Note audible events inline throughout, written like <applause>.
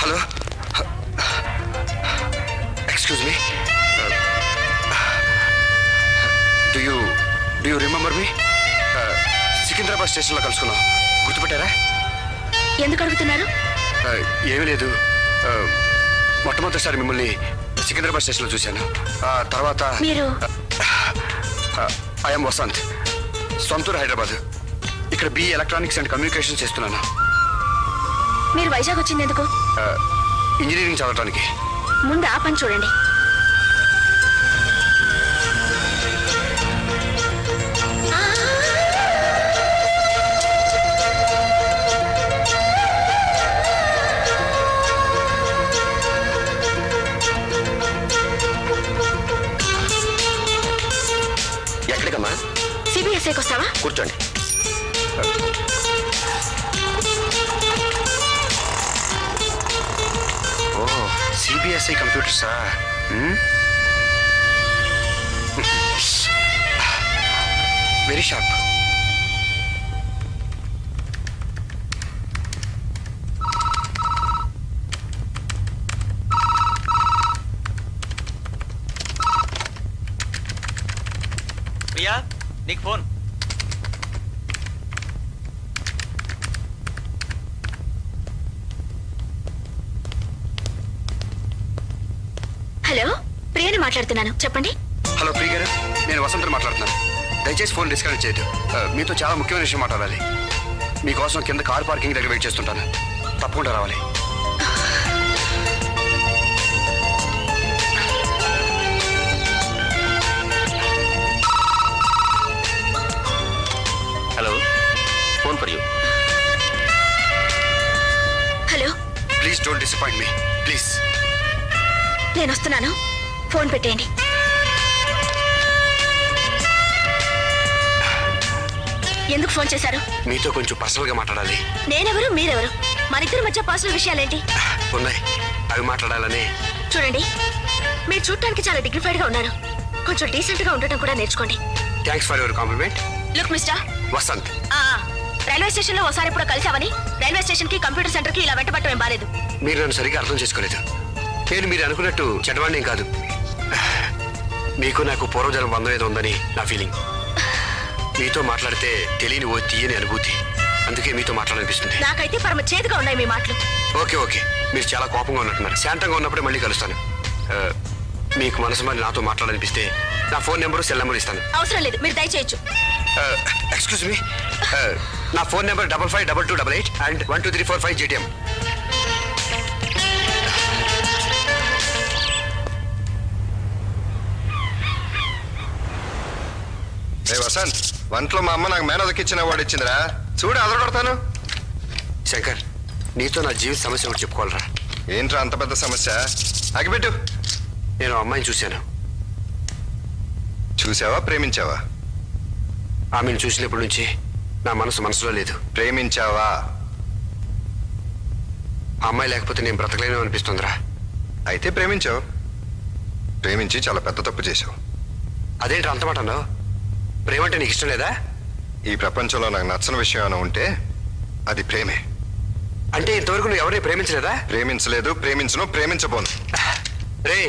Hello excuse me do you do you remember me Secunderabad స్టేషన్లో కలుసుకున్నాం. గుర్తుపెట్టారా? ఎందుకు అడుగుతున్నారు? Uh, ఏమీ లేదు. Uh, మొట్టమొదటిసారి మిమ్మల్ని సికింద్రాబాద్ స్టేషన్లో చూశాను. ఆ తర్వాత మీరు? ఐఎమ్ వసంత్. సొంతూరు హైదరాబాద్. ఇక్కడ బి ఎలక్ట్రానిక్స్ అండ్ కమ్యూనికేషన్ చేస్తున్నాను. మీరు వైజాగ్ వచ్చింది ఎందుకు? ఇంజనీరింగ్ చదవడానికి ముందు ఆ పని చూడండి. సిబిఎస్ఐకి వస్తావా కూర్చోండి. ఓ సిబిఎస్ఈ కంప్యూటర్సా వెరీ షార్ప్. ప్రియా నీకు ఫోన్. మాట్లాడుతున్నాను. చెప్పండి. హలో ప్రియ గారు. నేను వసంత్ మాట్లాడుతున్నాను. దయచేసి ఫోన్ డిస్కనెక్ట్ చేయదు మీతో చాలా ముఖ్యమైన విషయం మాట్లాడాలి. మీకోసం కింద కార్ పార్కింగ్ దగ్గర వెయిట్ చేస్తుంటాను. తప్పకుండా రావాలి. Hello phone for you. Hello. Please don't disappoint me. Please. నేను వస్తున్నాను. ఫోన్ పెట్టేయండి. ఎందుకు ఫోన్ చేశారు? మీతో కొంచెం పర్సనల్గా మాట్లాడాలి. నేనెవరు మీరెవరు? మన ఇద్దరి మధ్య పర్సనల్ విషయాలేంటి? ఉన్నాయి. అవి మాట్లాడాలని. చూడండి మీరు చూడటానికి చాలా డిగ్నిఫైడ్గా ఉన్నారు. కొంచెం డీసెంట్గా ఉండటం కూడా నేర్చుకోండి. Thanks for your compliment look mister Vasanth. ఆ, రైల్వే స్టేషన్లో ఒకసారి ఇప్పుడు కలిసావని రైల్వే స్టేషన్కి కంప్యూటర్ సెంటర్కి ఇలా వెంటబట్టం ఏం బాలేదు. మీరు నన్ను సరిగా అర్థం చేసుకోలేదు. నేను మీరు అనుకున్నట్టు చెడ్డవాణ్ణేం కాదు. మీకు నాకు పూర్వజన్మ బంధం ఏదో ఉందని నా ఫీలింగ్ మీతో మాట్లాడితే తెలియని ఓ తీయని అనుభూతి. అందుకే మీతో మాట్లాడాలనిపిస్తుంది. నాకైతే పరమ చేదుగా ఉన్నాయి మీ మాటలు. Okay okay. మీరు చాలా కోపంగా ఉన్నట్టున్నారు. శాంతంగా ఉన్నప్పుడే మళ్ళీ కలుస్తాను. ఆ, మీకు మనసు మరి నాతో మాట్లాడాలనిపిస్తే నా ఫోన్ నెంబరు సెల్ నెంబర్ ఇస్తాను. అవసరం లేదు మీరు దయచేయచ్చు. ఎక్స్క్యూజ్ మీ నా phone number double five double two double eight and one two three four five GTM Vasanth వంటలో మా అమ్మ నాకు మేనదకి ఇచ్చిన వాడు ఇచ్చిందిరా. చూడు అదర కొడతాను. శంకర్ నీతో నా జీవిత సమస్య ఒకటి చెప్పుకోవాలరా. ఏంట్రా అంత పెద్ద సమస్య? అగిపెట్టు నేను అమ్మాయిని చూశాను. చూసావా ప్రేమించావా? ఆమెను చూసినప్పటి నుంచి నా మనసు మనసులో లేదు. ప్రేమించావా? ఆ అమ్మాయి లేకపోతే నేను బ్రతకలేను అనిపిస్తుందిరా. అయితే ప్రేమించావు. ప్రేమించి చాలా పెద్ద తప్పు చేశావు. అదేంటి అంత మాట అన్నావు? ప్రేమంటే నీకు ఇష్టం లేదా? ఈ ప్రపంచంలో నాకు నచ్చని విషయం ఏమైనా ఉంటే అది ప్రేమే. అంటే ఇంతవరకు నువ్వు ఎవరిని ప్రేమించలేదా? ప్రేమించలేదు ప్రేమించను ప్రేమించబోను. రే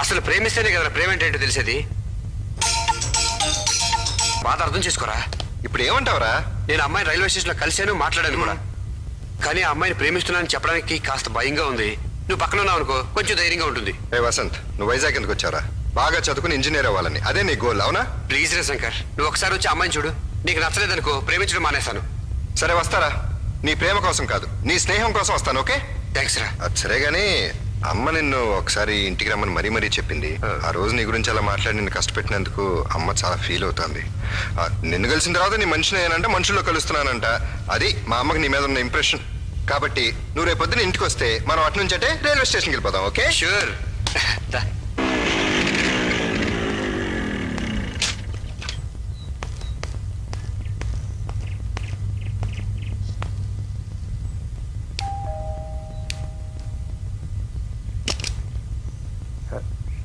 అసలు ప్రేమిస్తేనే కదా ప్రేమ అంటే ఏంటో తెలిసేది? బాధ అర్థం చేసుకోరా. ఇప్పుడు ఏమంటావురా? నేను అమ్మాయిని రైల్వే స్టేషన్లో కలిశాను మాట్లాడాను కూడా. కానీ ఆ అమ్మాయిని ప్రేమిస్తున్నానని చెప్పడానికి కాస్త భయంగా ఉంది. నువ్వు పక్కన ఉన్నావు అనుకో కొంచెం ధైర్యంగా ఉంటుంది. ఏ వసంత్ నువ్వు వైజాగ్ ఎందుకు వచ్చారా బాగా చదువుకుని ఇంజనీర్ అవ్వాలని. అదే నీ గోల్ అవునా? ప్లీజ్ రే శంకర్ నువ్వు ఒకసారి వచ్చి అమ్మాయిని చూడు. నీకు నచ్చలేదనుకో ప్రేమించడం మానేస్తాను సరే వస్తారా? నీ ప్రేమ కోసం కాదు నీ స్నేహం కోసం వస్తాను ఓకే? థ్యాంక్స్ రా. అది సరే గానీ అమ్మ నిన్ను ఒకసారి ఇంటికి రమ్మని మరీ మరీ చెప్పింది. ఆ. రోజు నీ గురించి అలా మాట్లాడి నిన్ను కష్టపెట్టినందుకు అమ్మ చాలా ఫీల్ అవుతుంది. ఆ, నిన్ను కలిసిన తర్వాత నీ మనిషిని ఏనంటే మనుషుల్లో కలుస్తున్నానంట. అది మా అమ్మకి నీ మీద ఉన్న ఇంప్రెషన్ కాబట్టి నువ్వు రేపు పొద్దున ఇంటికి వస్తే మనం అటు నుంచి అంటే రైల్వే స్టేషన్కి వెళ్ళిపోదాం ఓకే? షూర్ <laughs>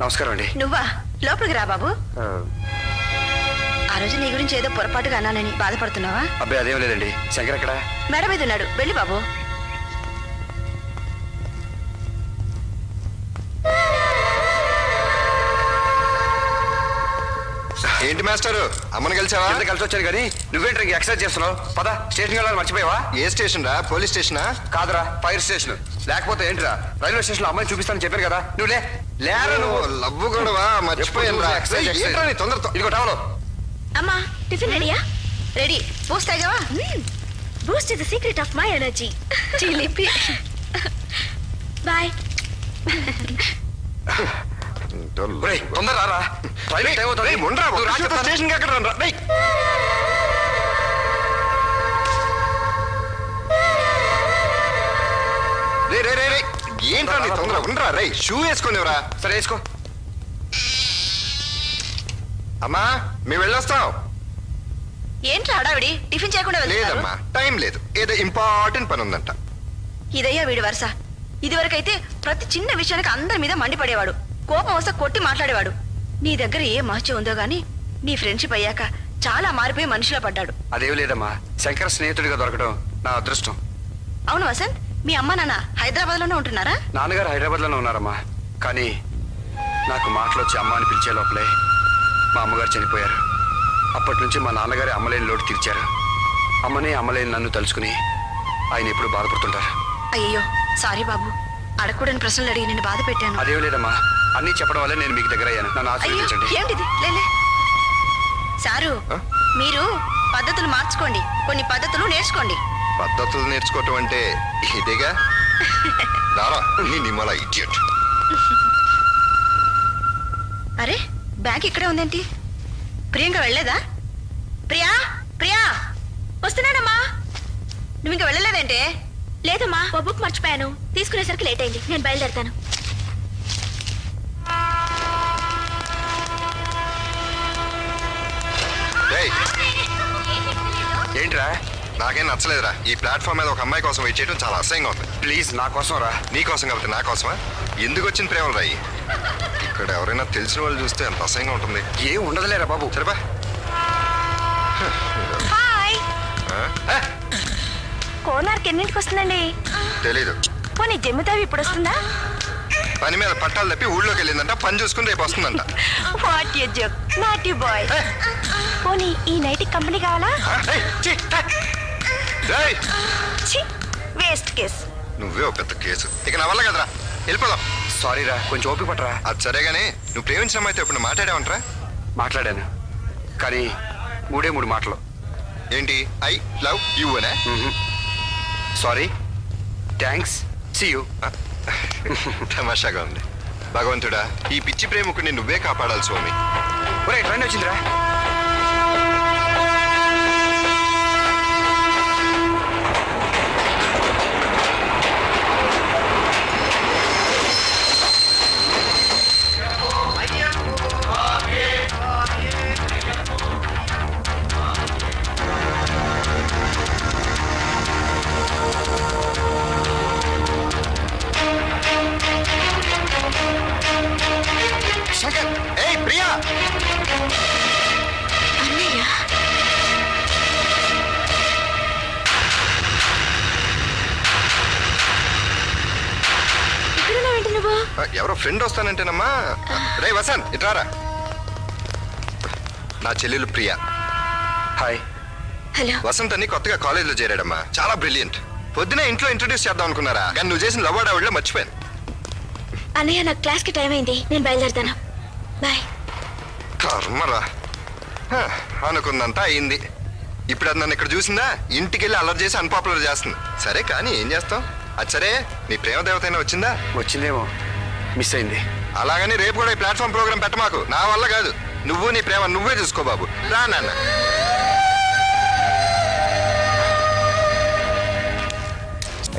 నమస్కారం అండి. నువ్వా? లోపలికి రా బాబు. ఆ. రోజు నీ గురించి ఏదో పొరపాటుగా అన్నానని బాధపడుతున్నావా? అబ్బాయి అదేం లేదండి. శంకర్ ఎక్కడ? మేడ మీద ఉన్నాడు. వెళ్ళి బాబు. ఏంటి మాస్టారు? అమ్మని కలిసావా? కింద కలిసి వచ్చాను కానీ నువ్వేంటి ఇంక ఎక్సర్సైజ్ చేస్తున్నావు. పద స్టేషన్కి వెళ్ళాలని మర్చిపోయావా? ఏ స్టేషన్ రా పోలీస్ స్టేషనా? కాదురా ఫైర్ స్టేషన్. లేకపోతే ఏంటిరా? రైల్వే స్టేషన్లో అమ్మాయిని చూపిస్తానని చెప్పాను కదా. నువ్వు లే. లేరా నువ్వు? లవ్వు గొడవ? మర్చిపోయాను రా. ఏంట్రా నీ తొందరతో? ఇదిగో టవలో. అమ్మా టిఫిన్ రెడీయా? Ready. Boost తాగావా? Boost is the secret of my energy. చిలిపి. బాయ్. <laughs> తొందర రారా. ఉండరా, రా ఒక్క చెప్తాను. స్టేషన్కి ఎక్కడ రా, రేయ్. రే రే రే రే ఏంట్రా నీ తొందర? ఉండరా రే షూ వేసుకునేవరా? సరే వేసుకో. అమ్మా మేము వెళ్ళొస్తాం. ఏంట్రా హడావిడి? టిఫిన్ చేయకుండా లేదమ్మా టైం లేదు. ఏదో ఇంపార్టెంట్ పని ఉందంట. ఇదయ్యా వీడి వరుస. ఇదివరకైతే ప్రతి చిన్న విషయానికి అందరి మీద మండిపడేవాడు. కోపం వస్తే కొట్టి మాట్లాడేవాడు. నీ దగ్గర ఏ మహత్యం ఉందో గాని నీ ఫ్రెండ్షిప్ అయ్యాక చాలా మారిపోయి మనిషిలో పడ్డాడు. అదేం లేదమ్మా. శంకర్ స్నేహితుడిగా దొరకడం నా అదృష్టం. అవును వసంత్ మీ అమ్మ నాన్న హైదరాబాద్లోనే ఉంటున్నారా? నాన్నగారు హైదరాబాద్లోనే ఉన్నారమ్మా. కానీ నాకు మాటలు వచ్చి అమ్మ అని పిలిచే లోపలే మా అమ్మగారు చనిపోయారు. అప్పటి నుంచి మా నాన్నగారి అమ్మలేని లోటు తీర్చారు. అమ్మనే అమ్మలేని నన్ను తలుచుకుని ఆయన ఎప్పుడు బాధపడుతుంటారు. అయ్యో సారీ బాబు. అడగకూడని ప్రశ్నలు అడిగి నేను బాధ పెట్టాను. అదేం లేదమ్మా. అన్నీ చెప్పడం వల్లే నేను మీకు దగ్గర అయ్యాను నన్ను అయ్యో ఆశీర్వదించండి. ఏమిటిది లేలే సారు ఆ? మీరు పద్ధతులు మార్చుకోండి. కొన్ని పద్ధతులు నేర్చుకోండి. పద్ధతులు నేర్చుకోవటం అంటే ఇదేగా? రారా నీ నిమ్మల ఇడియట్ అరే బ్యాగ్ ఇక్కడే ఉందేంటి? ప్రియాంక వెళ్ళలేదా? ప్రియా ప్రియా వస్తున్నానమ్మా. నువ్వు ఇంకా వెళ్ళలేదంటే? లేదమ్మా ఓ బుక్ మర్చిపోయాను. తీసుకునేసరికి లేట్ అయింది. నేను బయలుదేరుతాను. ఏంట్రా? నాకేం నచ్చలేదురా. ఈ ప్లాట్ఫామ్ మీద ఒక అమ్మాయి కోసం వెయిట్ చేయడం చాలా అసహ్యంగా ఉంది. ప్లీజ్ నా కోసం రా. నీ కోసం కాబట్టి నా కోసమా? ఎందుకు వచ్చిన ప్రేమలు రాయి? ఇక్కడ ఎవరైనా తెలిసిన వాళ్ళు చూస్తే ఎంత అసహ్యంగా ఉంటుంది. ఏం ఉండదులేరా బాబు. సరేపా. హాయ్? కోనార్క్ ఎన్నింటికి వస్తుందండి? తెలీదు. పోనీ జమ్మితావి ఇప్పుడు వస్తుందా? పని మీద పట్టాలు తప్పి ఊళ్ళోకి వెళ్ళిందంట పని చూసుకుని రేపు వస్తుందంట. What you joke not you boy పోనీ ఈ నైట్ కంపెనీ కావాలా? ఛీ వేస్ట్ కేస్ నువ్వే ఒక పెద్ద కేసు. ఇక నా వల్ల కదరా. వెళ్ళిపోదాం. సారీ రా కొంచెం ఓపిక పట్టరా. అది సరే గానీ నువ్వు ప్రేమించిన అమ్మాయితో ఇప్పుడు మాట్లాడావంటరా? మాట్లాడాను. కానీ మూడే మూడు మాటలు. ఏంటి? ఐ లవ్ యూ అనే? సారీ థ్యాంక్స్ సి యూ తమాషాగా ఉంది. భగవంతుడా ఈ పిచ్చి ప్రేమకుని నువ్వే కాపాడాలి స్వామి. ఒరే ట్రైన్ వచ్చిందిరా. ఫ్రెండ్ వస్తానంటేనమ్మా. రే వసంత్ ఇట్రారా నా చెల్లెలు ప్రియా. హాయ్. హలో. వసంత్ అని కొత్తగా కాలేజీలో చేరాడమ్మా. చాలా బ్రిలియంట్. పొద్దునే ఇంట్లో ఇంట్రొడ్యూస్ చేద్దాం అనుకున్నారా? కానీ నువ్వు చేసిన లవ్ ఆవిడలో మర్చిపోయాను. అన్నయ్య నాకు క్లాస్కి టైం అయింది. నేను బయలుదేరుతాను. బాయ్. కర్మరా. హ, అనుకున్నంతా అయింది. ఇప్పుడు అది నన్ను ఇక్కడ చూసిందా? ఇంటికి వెళ్ళి అల్లరి చేసి అన్పాపులర్ చేస్తుంది. సరే కానీ ఏం చేస్తాం? అది సరే నీ ప్రేమ దేవత అయినా వచ్చిందా? వచ్చిందేమో. మిస్ అయింది అలాగని రేపు కూడా ఈ ప్లాట్ఫామ్ ప్రోగ్రామ్ పెట్టమాకు నా వల్ల కాదు నువ్వు నీ ప్రేమ నువ్వే చూసుకో బాబు రా నాన్న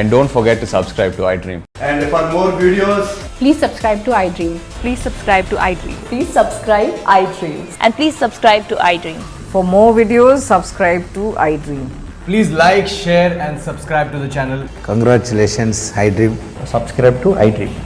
And don't forget to subscribe to iDream. And for more videos, Please subscribe to iDream. Please subscribe to iDream. Please subscribe iDream. And please subscribe to iDream. For more videos, subscribe to iDream. please like, share, and subscribe to the channel. Congratulations, iDream. Subscribe to iDream.